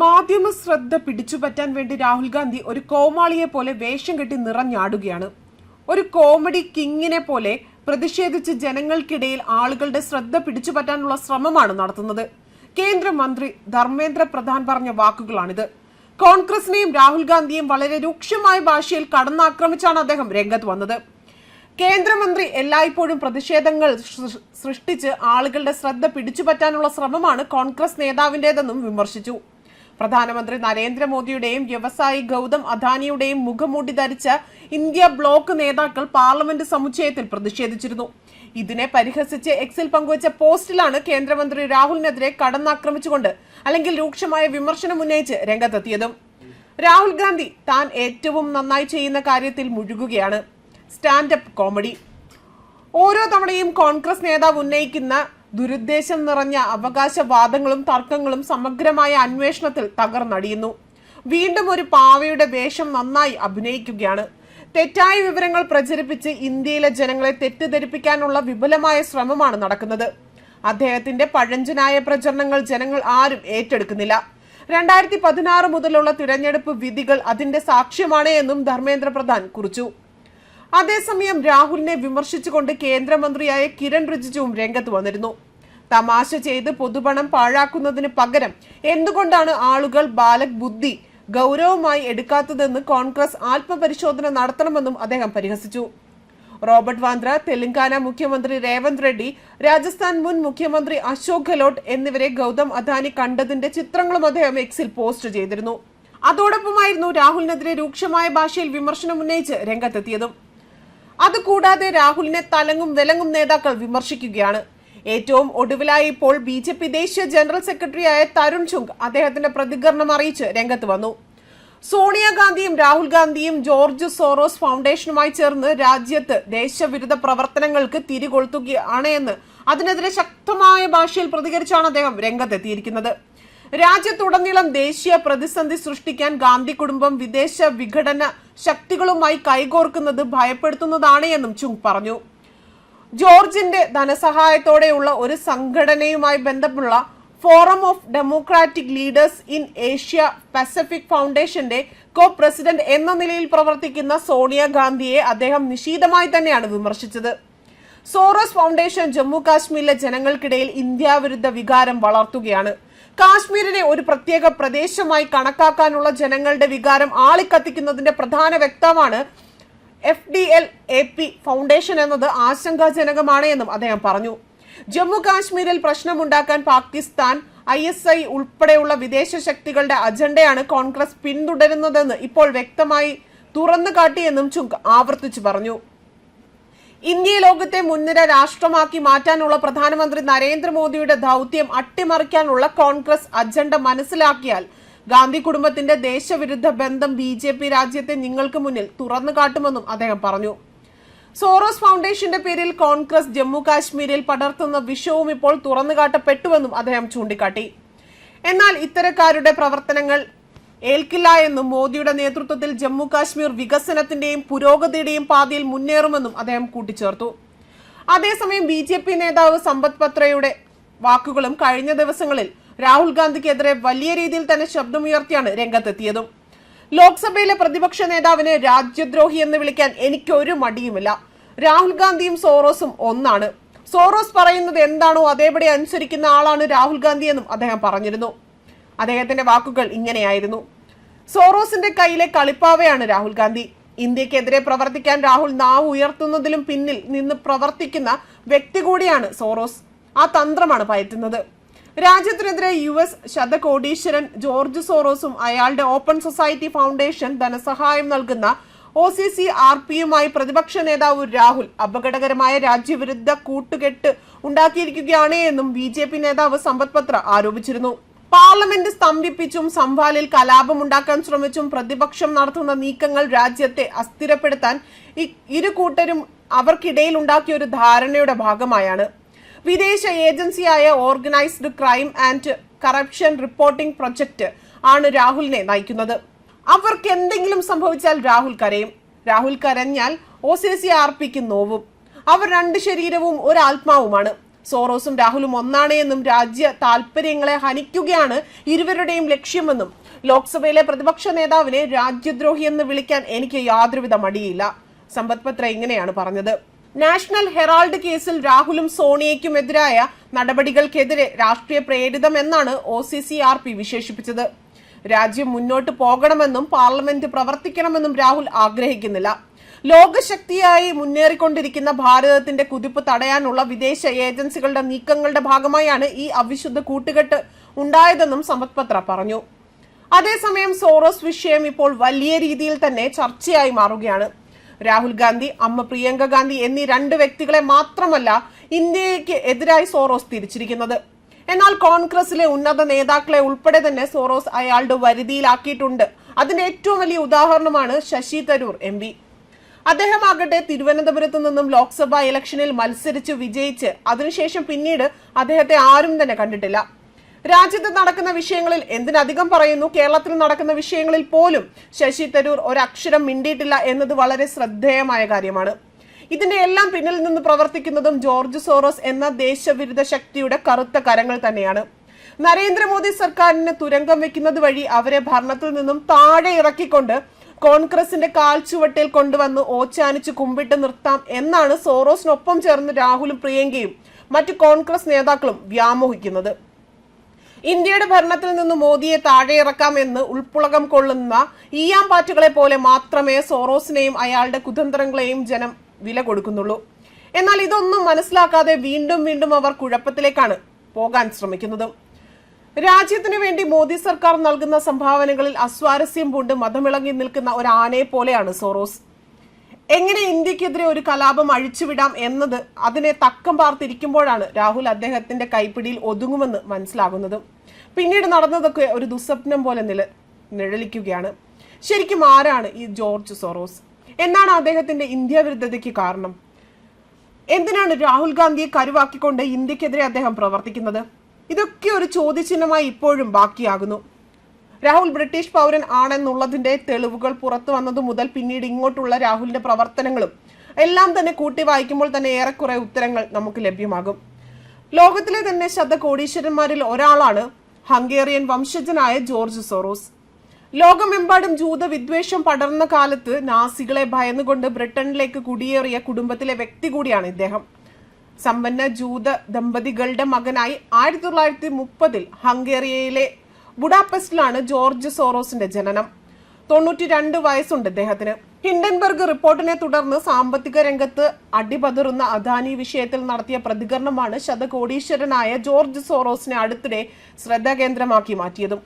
മാധ്യമ ശ്രദ്ധ പിടിച്ചുപറ്റാൻ വേണ്ടി രാഹുൽ ഗാന്ധി ഒരു കോമാളിയെ പോലെ വേഷം കെട്ടി നിറഞ്ഞാടുകയാണ്. ഒരു കോമഡി കിങ്ങിനെ പോലെ പ്രതിഷേധിച്ച് ജനങ്ങൾക്കിടയിൽ ആളുകളുടെ ശ്രദ്ധ പിടിച്ചുപറ്റാനുള്ള ശ്രമമാണ് നടത്തുന്നത്. കേന്ദ്രമന്ത്രി ധർമ്മേന്ദ്ര പ്രധാൻ പറഞ്ഞ വാക്കുകളാണിത്. കോൺഗ്രസിനെയും രാഹുൽ ഗാന്ധിയെയും വളരെ രൂക്ഷമായ ഭാഷയിൽ കടന്നാക്രമിച്ചാണ് അദ്ദേഹം രംഗത്ത് വന്നത്. കേന്ദ്രമന്ത്രി എല്ലായ്പ്പോഴും പ്രതിഷേധങ്ങൾ സൃഷ്ടിച്ച് ആളുകളുടെ ശ്രദ്ധ പിടിച്ചുപറ്റാനുള്ള ശ്രമമാണ് കോൺഗ്രസ് നേതാവിന്റേതെന്നും വിമർശിച്ചു. പ്രധാനമന്ത്രി നരേന്ദ്രമോദിയുടെയും വ്യവസായി ഗൗതം അദാനിയുടെയും മുഖംമൂടി ധരിച്ച ഇന്ത്യ ബ്ലോക്ക് നേതാക്കൾ പാർലമെന്റ് സമുച്ചയത്തിൽ പ്രതിഷേധിച്ചിരുന്നു. ഇതിനെ പരിഹസിച്ച് എക്സിൽ പങ്കുവച്ച പോസ്റ്റിലാണ് കേന്ദ്രമന്ത്രി രാഹുലിനെതിരെ കടന്നാക്രമിച്ചുകൊണ്ട് അല്ലെങ്കിൽ രൂക്ഷമായ വിമർശനം ഉന്നയിച്ച് രംഗത്തെത്തിയതും. രാഹുൽ ഗാന്ധി താൻ ഏറ്റവും നന്നായി ചെയ്യുന്ന കാര്യത്തിൽ മുഴുകുകയാണ്. Standup comedy. ഓരോ തവണയും കോൺഗ്രസ് നേതാവ് ഉന്നയിക്കുന്ന ദുരുദ്ദേശം നിറഞ്ഞ അവകാശവാദങ്ങളും തർക്കങ്ങളും സമഗ്രമായ അന്വേഷണത്തിൽ തകർന്നടിയുന്നു. വീണ്ടും ഒരു പാവയുടെ വേഷം നന്നായി അഭിനയിക്കുകയാണ്. തെറ്റായ വിവരങ്ങൾ പ്രചരിപ്പിച്ച് ഇന്ത്യയിലെ ജനങ്ങളെ തെറ്റിദ്ധരിപ്പിക്കാനുള്ള വിപുലമായ ശ്രമമാണ് നടക്കുന്നത്. അദ്ദേഹത്തിന്റെ പഴഞ്ചനായ പ്രചരണങ്ങൾ ജനങ്ങൾ ആരും ഏറ്റെടുക്കുന്നില്ല. രണ്ടായിരത്തി പതിനാറ് മുതലുള്ള തിരഞ്ഞെടുപ്പ് വിധികൾ അതിന്റെ സാക്ഷ്യമാണ് എന്നും ധർമ്മേന്ദ്ര പ്രധാൻ കുറിച്ചു. അതേസമയം രാഹുലിനെ വിമർശിച്ചുകൊണ്ട് കേന്ദ്രമന്ത്രിയായ കിരൺ റിജിജുവും രംഗത്ത് വന്നിരുന്നു. തമാശ ചെയ്ത് പൊതുപണം പാഴാക്കുന്നതിന് പകരം എന്തുകൊണ്ടാണ് ആളുകൾ ബാലക് ബുദ്ധി ഗൗരവമായി എടുക്കാത്തതെന്ന് കോൺഗ്രസ് ആത്മപരിശോധന നടത്തണമെന്നും അദ്ദേഹം പരിഹസിച്ചു. റോബർട്ട് വാന്ദ്ര തെലങ്കാന മുഖ്യമന്ത്രി രേവന്ത് റെഡ്ഡി രാജസ്ഥാൻ മുൻ മുഖ്യമന്ത്രി അശോക് ഗെഹ്ലോട്ട് എന്നിവരെ ഗൗതം അദാനി കണ്ടതിന്റെ ചിത്രങ്ങളും അദ്ദേഹം എക്സിൽ പോസ്റ്റ് ചെയ്തിരുന്നു. അതോടൊപ്പമായിരുന്നു രാഹുലിനെതിരെ രൂക്ഷമായ ഭാഷയിൽ വിമർശനം ഉന്നയിച്ച് രംഗത്തെത്തിയതും. അതുകൂടാതെ രാഹുലിനെ തലങ്ങും വിലങ്ങും നേതാക്കൾ വിമർശിക്കുകയാണ്. ഏറ്റവും ഒടുവിലായി ഇപ്പോൾ ബി ജെ പി ദേശീയ ജനറൽ സെക്രട്ടറിയായ തരുൺ ചുങ്ക് അദ്ദേഹത്തിന്റെ പ്രതികരണം അറിയിച്ച് രംഗത്ത് വന്നു. സോണിയാഗാന്ധിയും രാഹുൽ ഗാന്ധിയും ജോർജ് സോറോസ് ഫൗണ്ടേഷനുമായി ചേർന്ന് രാജ്യത്ത് ദേശവിരുദ്ധ പ്രവർത്തനങ്ങൾക്ക് തിരികൊളുത്തുകയാണ് എന്ന് അതിനെതിരെ ശക്തമായ ഭാഷയിൽ പ്രതികരിച്ചാണ് അദ്ദേഹം രംഗത്തെത്തിയിരിക്കുന്നത്. രാജ്യത്തുടനീളം ദേശീയ പ്രതിസന്ധി സൃഷ്ടിക്കാൻ ഗാന്ധി കുടുംബം വിദേശ വിഘടന ശക്തികളുമായി കൈകോർക്കുന്നത് ഭയപ്പെടുത്തുന്നതാണ് എന്നും ചുങ് പറഞ്ഞു. ജോർജിന്റെ ധനസഹായത്തോടെയുള്ള ഒരു സംഘടനയുമായി ബന്ധമുള്ള forum of democratic leaders in Asia Pacific ഫൗണ്ടേഷന്റെ കോ പ്രസിഡന്റ് എന്ന നിലയിൽ പ്രവർത്തിക്കുന്ന സോണിയ ഗാന്ധിയെ അദ്ദേഹം നിശീതമായി തന്നെയാണ് വിമർശിച്ചത്. സോറസ് ഫൗണ്ടേഷൻ ജമ്മു കാശ്മീരിലെ ജനങ്ങൾക്കിടയിൽ ഇന്ത്യ വിരുദ്ധ വികാരം വളർത്തുകയാണ്. കാശ്മീരിനെ ഒരു പ്രത്യേക പ്രദേശമായി കണക്കാക്കാനുള്ള ജനങ്ങളുടെ വികാരം ആളിക്കത്തിക്കുന്നതിന്റെ പ്രധാന വ്യക്തമാണ് F D L A P foundation എന്നത് ആശങ്കാജനകമാണ് എന്നും അദ്ദേഹം പറഞ്ഞു. ജമ്മു കാശ്മീരിൽ പ്രശ്നമുണ്ടാക്കാൻ പാകിസ്ഥാൻ ഐ എസ് ഐ ഉൾപ്പെടെയുള്ള വിദേശ ശക്തികളുടെ അജണ്ടയാണ് കോൺഗ്രസ് പിന്തുടരുന്നതെന്ന് ഇപ്പോൾ വ്യക്തമായി തുറന്നു കാട്ടിയെന്നും ചുങ്ക് ആവർത്തിച്ചു പറഞ്ഞു. ഇന്ത്യ ലോകത്തെ മുൻനിര രാഷ്ട്രമാക്കി മാറ്റാനുള്ള പ്രധാനമന്ത്രി നരേന്ദ്രമോദിയുടെ ദൗത്യം അട്ടിമറിക്കാനുള്ള കോൺഗ്രസ് അജണ്ട മനസ്സിലാക്കിയാൽ ഗാന്ധി കുടുംബത്തിന്റെ ദേശവിരുദ്ധ ബന്ധം ബി ജെ പി രാജ്യത്തെ നിങ്ങൾക്ക് മുന്നിൽ തുറന്നു കാട്ടുമെന്നും അദ്ദേഹം പറഞ്ഞു. സോറോസ് ഫൗണ്ടേഷന്റെ പേരിൽ കോൺഗ്രസ് ജമ്മു കാശ്മീരിൽ പടർത്തുന്ന വിഷവും ഇപ്പോൾ തുറന്നുകാട്ടപ്പെട്ടുവെന്നും അദ്ദേഹം ചൂണ്ടിക്കാട്ടി. എന്നാൽ ഇത്തരക്കാരുടെ പ്രവർത്തനങ്ങൾ ഏൽക്കില്ല എന്നും മോദിയുടെ നേതൃത്വത്തിൽ ജമ്മു കാശ്മീർ വികസനത്തിന്റെയും പുരോഗതിയുടെയും പാതയിൽ മുന്നേറുമെന്നും അദ്ദേഹം കൂട്ടിച്ചേർത്തു. അതേസമയം ബി ജെ പി നേതാവ് സമ്പത് പത്രയുടെ വാക്കുകളും കഴിഞ്ഞ ദിവസങ്ങളിൽ രാഹുൽ ഗാന്ധിക്കെതിരെ വലിയ രീതിയിൽ തന്നെ ശബ്ദമുയർത്തിയാണ് രംഗത്തെത്തിയതും. ലോക്സഭയിലെ പ്രതിപക്ഷ നേതാവിനെ രാജ്യദ്രോഹി എന്ന് വിളിക്കാൻ എനിക്കൊരു മടിയുമില്ല. രാഹുൽ ഗാന്ധിയും സോറോസും ഒന്നാണ്. സോറോസ് പറയുന്നത് എന്താണോ അതേപടി അനുസരിക്കുന്ന ആളാണ് രാഹുൽ ഗാന്ധി എന്നും അദ്ദേഹം പറഞ്ഞിരുന്നു. അദ്ദേഹത്തിന്റെ വാക്കുകൾ ഇങ്ങനെയായിരുന്നു. സോറോസിന്റെ കയ്യിലെ കളിപ്പാവയാണ് രാഹുൽ ഗാന്ധി. ഇന്ത്യക്കെതിരെ പ്രവർത്തിക്കാൻ രാഹുൽ നാവ് ഉയർത്തുന്നതിലും പിന്നിൽ നിന്ന് പ്രവർത്തിക്കുന്ന വ്യക്തി കൂടിയാണ് സോറോസ്. ആ തന്ത്രമാണ് പയറ്റുന്നത്. രാജ്യത്തിനെതിരെ യു എസ് ശതകോടീശ്വരൻ ജോർജ് സോറോസും അയാളുടെ ഓപ്പൺ സൊസൈറ്റി ഫൗണ്ടേഷൻ ധനസഹായം നൽകുന്ന ഒ സി സി ആർ പിയുമായി പ്രതിപക്ഷ നേതാവ് രാഹുൽ അപകടകരമായ രാജ്യവിരുദ്ധ കൂട്ടുകെട്ട് ഉണ്ടാക്കിയിരിക്കുകയാണ് എന്നും ബി ജെ പി നേതാവ് സമ്പത് പത്ര ആരോപിച്ചിരുന്നു. പാർലമെന്റ് സ്തംഭിപ്പിച്ചും സംഭാലിൽ കലാപമുണ്ടാക്കാൻ ശ്രമിച്ചും പ്രതിപക്ഷം നടത്തുന്ന നീക്കങ്ങൾ രാജ്യത്തെ അസ്ഥിരപ്പെടുത്താൻ ഇരു കൂട്ടരും അവർക്കിടയിൽ ഉണ്ടാക്കിയ ഒരു ധാരണയുടെ ഭാഗമായാണ്. വിദേശ ഏജൻസിയായ organised crime and corruption reporting project ആണ് രാഹുലിനെ നയിക്കുന്നത്. അവർക്ക് എന്തെങ്കിലും സംഭവിച്ചാൽ രാഹുൽ കരയും. രാഹുൽ കരഞ്ഞാൽ ഒ സി സി ആർ പിക്ക് നോവും. അവർ രണ്ട് ശരീരവും ഒരു ആത്മാവുമാണ്. സോറോസും രാഹുലും ഒന്നാണ് എന്നും രാജ്യ താൽപര്യങ്ങളെ ഹനിക്കുകയാണ് ഇരുവരുടെയും ലക്ഷ്യമെന്നും ലോക്സഭയിലെ പ്രതിപക്ഷ നേതാവിനെ രാജ്യദ്രോഹി എന്ന് വിളിക്കാൻ എനിക്ക് യാതൊരുവിധ മടിയില്ല. സമ്പത് പത്ര ഇങ്ങനെയാണ് പറഞ്ഞത്. നാഷണൽ ഹെറാൾഡ് കേസിൽ രാഹുലും സോണിയയ്ക്കുമെതിരായ നടപടികൾക്കെതിരെ രാഷ്ട്രീയ പ്രേരിതമെന്നാണ് O C C R P വിശേഷിപ്പിച്ചത്. രാജ്യം മുന്നോട്ട് പോകണമെന്നും പാർലമെന്റ് പ്രവർത്തിക്കണമെന്നും രാഹുൽ ആഗ്രഹിക്കുന്നില്ല. ലോകശക്തിയായി മുന്നേറിക്കൊണ്ടിരിക്കുന്ന ഭാരതത്തിന്റെ കുതിപ്പ് തടയാനുള്ള വിദേശ ഏജൻസികളുടെ നീക്കങ്ങളുടെ ഭാഗമായാണ് ഈ അവിശുദ്ധ കൂട്ടുകെട്ട് ഉണ്ടായതെന്നും സമ്പത് പത്ര പറഞ്ഞു. അതേസമയം സോറോസ് വിഷയം ഇപ്പോൾ വലിയ രീതിയിൽ തന്നെ ചർച്ചയായി മാറുകയാണ്. രാഹുൽ ഗാന്ധി അമ്മ പ്രിയങ്ക ഗാന്ധി എന്നീ രണ്ട് വ്യക്തികളെ മാത്രമല്ല ഇന്ത്യയ്ക്ക് എതിരായി സോറോസ് തിരിച്ചിരിക്കുന്നത്. എന്നാൽ കോൺഗ്രസിലെ ഉന്നത നേതാക്കളെ ഉൾപ്പെടെ തന്നെ സോറോസ് അയാളുടെ വരുതിയിലാക്കിയിട്ടുണ്ട്. അതിന്റെ ഏറ്റവും വലിയ ഉദാഹരണമാണ് ശശി തരൂർ എം അദ്ദേഹമാകട്ടെ തിരുവനന്തപുരത്ത് നിന്നും ലോക്സഭാ ഇലക്ഷനിൽ മത്സരിച്ച് വിജയിച്ച് അതിനുശേഷം പിന്നീട് അദ്ദേഹത്തെ ആരും തന്നെ കണ്ടിട്ടില്ല. രാജ്യത്ത് നടക്കുന്ന വിഷയങ്ങളിൽ എന്തിനധികം പറയുന്നു? കേരളത്തിൽ നടക്കുന്ന വിഷയങ്ങളിൽ പോലും ശശി തരൂർ ഒരക്ഷരം മിണ്ടിയിട്ടില്ല എന്നത് വളരെ ശ്രദ്ധേയമായ കാര്യമാണ്. ഇതിന്റെ എല്ലാം പിന്നിൽ നിന്ന് പ്രവർത്തിക്കുന്നതും ജോർജ് സോറോസ് എന്ന ദേശവിരുദ്ധ ശക്തിയുടെ കറുത്ത കരങ്ങൾ തന്നെയാണ്. നരേന്ദ്രമോദി സർക്കാരിന് തുരങ്കം വെക്കുന്നത് വഴി അവരെ ഭരണത്തിൽ നിന്നും താഴെ ഇറക്കിക്കൊണ്ട് കോൺഗ്രസിന്റെ കാൽച്ചുവട്ടിൽ കൊണ്ടുവന്ന് ഓച്ചാനിച്ച് കുമ്പിട്ട് നിർത്താം എന്നാണ് സോറോസിനൊപ്പം ചേർന്ന് രാഹുലും പ്രിയങ്കയും മറ്റു കോൺഗ്രസ് നേതാക്കളും വ്യാമോഹിക്കുന്നത്. ഇന്ത്യയുടെ ഭരണത്തിൽ നിന്ന് മോദിയെ താഴെയിറക്കാം ഇറക്കാമെന്ന് ഉൾപ്പുളകം കൊള്ളുന്ന ഈയാം പാറ്റുകളെ പോലെ മാത്രമേ സോറോസിനെയും അയാളുടെ കുതന്ത്രങ്ങളെയും ജനം വില കൊടുക്കുന്നുള്ളൂ. എന്നാൽ ഇതൊന്നും മനസ്സിലാക്കാതെ വീണ്ടും വീണ്ടും അവർ കുഴപ്പത്തിലേക്കാണ് പോകാൻ ശ്രമിക്കുന്നത്. രാജ്യത്തിനു വേണ്ടി മോദി സർക്കാർ നൽകുന്ന സംഭാവനകളിൽ അസ്വാരസ്യം പൂണ്ട് മതമിളങ്ങി നിൽക്കുന്ന ഒരു ആനയെ പോലെയാണ് സോറോസ്. എങ്ങനെ ഇന്ത്യക്കെതിരെ ഒരു കലാപം അഴിച്ചുവിടാം എന്നത് അതിനെ തക്കം പാർത്തിരിക്കുമ്പോഴാണ് രാഹുൽ അദ്ദേഹത്തിന്റെ കൈപ്പിടിയിൽ ഒതുങ്ങുമെന്ന് മനസ്സിലാകുന്നത്. പിന്നീട് നടന്നതൊക്കെ ഒരു ദുസ്വപ്നം പോലെ നില നിഴലിക്കുകയാണ്. ശരിക്കും ആരാണ് ഈ ജോർജ് സോറോസ്? എന്നാണ് അദ്ദേഹത്തിന്റെ ഇന്ത്യ വിരുദ്ധതയ്ക്ക് കാരണം. എന്തിനാണ് രാഹുൽ ഗാന്ധിയെ കരുവാക്കിക്കൊണ്ട് ഇന്ത്യക്കെതിരെ അദ്ദേഹം പ്രവർത്തിക്കുന്നത്? ഇതൊക്കെ ഒരു ചോദ്യചിഹ്നമായി ഇപ്പോഴും ബാക്കിയാകുന്നു. രാഹുൽ ബ്രിട്ടീഷ് പൗരൻ ആണെന്നുള്ളതിന്റെ തെളിവുകൾ പുറത്തു വന്നതു മുതൽ പിന്നീട് ഇങ്ങോട്ടുള്ള രാഹുലിന്റെ പ്രവർത്തനങ്ങളും എല്ലാം തന്നെ കൂട്ടി വായിക്കുമ്പോൾ തന്നെ ഏറെക്കുറെ ഉത്തരങ്ങൾ നമുക്ക് ലഭ്യമാകും. ലോകത്തിലെ തന്നെ ശബ്ദ കോടീശ്വരന്മാരിൽ ഒരാളാണ് ഹംഗേറിയൻ വംശജനായ ജോർജ് സോറോസ്. ലോകമെമ്പാടും ജൂത വിദ്വേഷം പടർന്ന കാലത്ത് നാസികളെ ഭയന്നുകൊണ്ട് ബ്രിട്ടനിലേക്ക് കുടിയേറിയ കുടുംബത്തിലെ വ്യക്തി കൂടിയാണ് ഇദ്ദേഹം. സമ്പന്ന ജൂത ദമ്പതികളുടെ മകനായി ആയിരത്തി തൊള്ളായിരത്തി മുപ്പതിൽ ഹംഗേറിയയിലെ ബുഡാപെസ്റ്റിലാണ് ജോർജ് സോറോസിന്റെ ജനനം. തൊണ്ണൂറ്റി രണ്ട് വയസ്സുണ്ട് അദ്ദേഹത്തിന് ഹിൻഡൻബർഗ് റിപ്പോർട്ടിനെ തുടർന്ന് സാമ്പത്തിക രംഗത്ത് അടിപതറുന്ന അദാനി വിഷയത്തിൽ നടത്തിയ പ്രതികരണമാണ് ശതകോടീശ്വരനായ ജോർജ് സോറോസിനെ അടുത്തിടെ ശ്രദ്ധാകേന്ദ്രമാക്കി മാറ്റിയതും.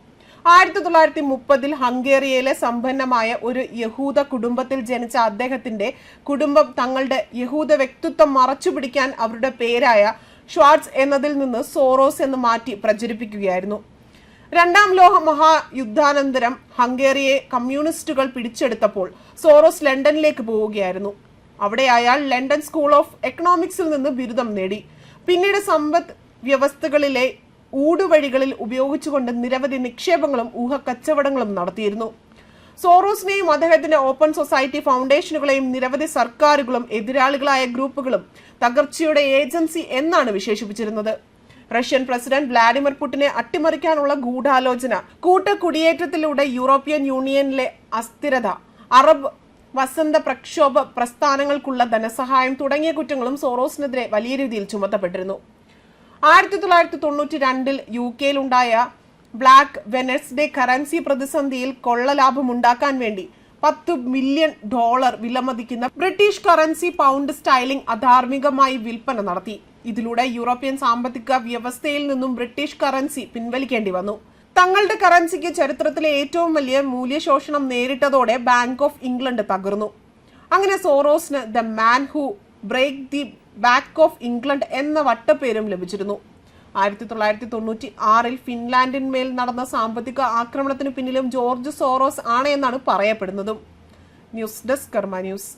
ആയിരത്തി തൊള്ളായിരത്തി മുപ്പതിൽ ഹംഗേറിയയിലെ സമ്പന്നമായ ഒരു യഹൂദ കുടുംബത്തിൽ ജനിച്ച അദ്ദേഹത്തിന്റെ കുടുംബം തങ്ങളുടെ യഹൂദ വ്യക്തിത്വം മറച്ചുപിടിക്കാൻ അവരുടെ പേരായ ഷ്വാർട്സ് എന്നതിൽ നിന്ന് സോറോസ് എന്ന് മാറ്റി പ്രചരിപ്പിക്കുകയായിരുന്നു. രണ്ടാം ലോക മഹായുദ്ധാനന്തരം ഹംഗേറിയെ കമ്മ്യൂണിസ്റ്റുകൾ പിടിച്ചെടുത്തപ്പോൾ സോറോസ് ലണ്ടനിലേക്ക് പോവുകയായിരുന്നു. അവിടെ അയാൾ ലണ്ടൻ സ്കൂൾ ഓഫ് എക്കണോമിക്സിൽ നിന്ന് ബിരുദം നേടി. പിന്നീട് സമ്പദ് വ്യവസ്ഥകളിലെ ഊടുവഴികളിൽ ഉപയോഗിച്ചുകൊണ്ട് നിരവധി നിക്ഷേപങ്ങളും ഊഹക്കച്ചവടങ്ങളും നടത്തിയിരുന്നു. സോറോസിനെയും അദ്ദേഹത്തിന്റെ ഓപ്പൺ സൊസൈറ്റി ഫൗണ്ടേഷനുകളെയും നിരവധി സർക്കാരുകളും എതിരാളികളായ ഗ്രൂപ്പുകളും തകർച്ചയുടെ ഏജൻസി എന്നാണ് വിശേഷിപ്പിച്ചിരുന്നത്. റഷ്യൻ പ്രസിഡന്റ് വ്ളാഡിമിർ പുടിനെ അട്ടിമറിക്കാനുള്ള ഗൂഢാലോചന കൂട്ട കുടിയേറ്റത്തിലൂടെ യൂറോപ്യൻ യൂണിയനിലെ അസ്ഥിരത അറബ് വസന്ത പ്രക്ഷോഭ പ്രസ്ഥാനങ്ങൾക്കുള്ള ധനസഹായം തുടങ്ങിയ കുറ്റങ്ങളും സോറോസിനെതിരെ വലിയ രീതിയിൽ ചുമത്തപ്പെട്ടിരുന്നു. ആയിരത്തി തൊള്ളായിരത്തി തൊണ്ണൂറ്റി രണ്ടിൽ യു കെയിലുണ്ടായ ബ്ലാക്ക് വെനസ്ഡേ കറൻസി പ്രതിസന്ധിയിൽ കൊള്ളലാഭം ഉണ്ടാക്കാൻ വേണ്ടി പത്ത് മില്യൺ ഡോളർ വിലമതിക്കുന്ന ബ്രിട്ടീഷ് കറൻസി പൗണ്ട് സ്റ്റൈലിംഗ് അധാർമികമായി വിൽപ്പന നടത്തി. ഇതിലൂടെ യൂറോപ്യൻ സാമ്പത്തിക വ്യവസ്ഥയിൽ നിന്നും ബ്രിട്ടീഷ് കറൻസി പിൻവലിക്കേണ്ടി വന്നു. തങ്ങളുടെ കറൻസിക്ക് ചരിത്രത്തിലെ ഏറ്റവും വലിയ മൂല്യശോഷണം നേരിട്ടതോടെ ബാങ്ക് ഓഫ് ഇംഗ്ലണ്ട് തകർന്നു. അങ്ങനെ സോറോസിന് the man who break the back of England എന്ന വട്ടപ്പേരും ലഭിച്ചിരുന്നു. ആയിരത്തി തൊള്ളായിരത്തി തൊണ്ണൂറ്റി ആറിൽ ഫിൻലാൻഡിന്മേൽ നടന്ന സാമ്പത്തിക ആക്രമണത്തിന് പിന്നിലും ജോർജ് സോറോസ് ആണ് എന്നാണ് പറയപ്പെടുന്നതും. News desk Karma news.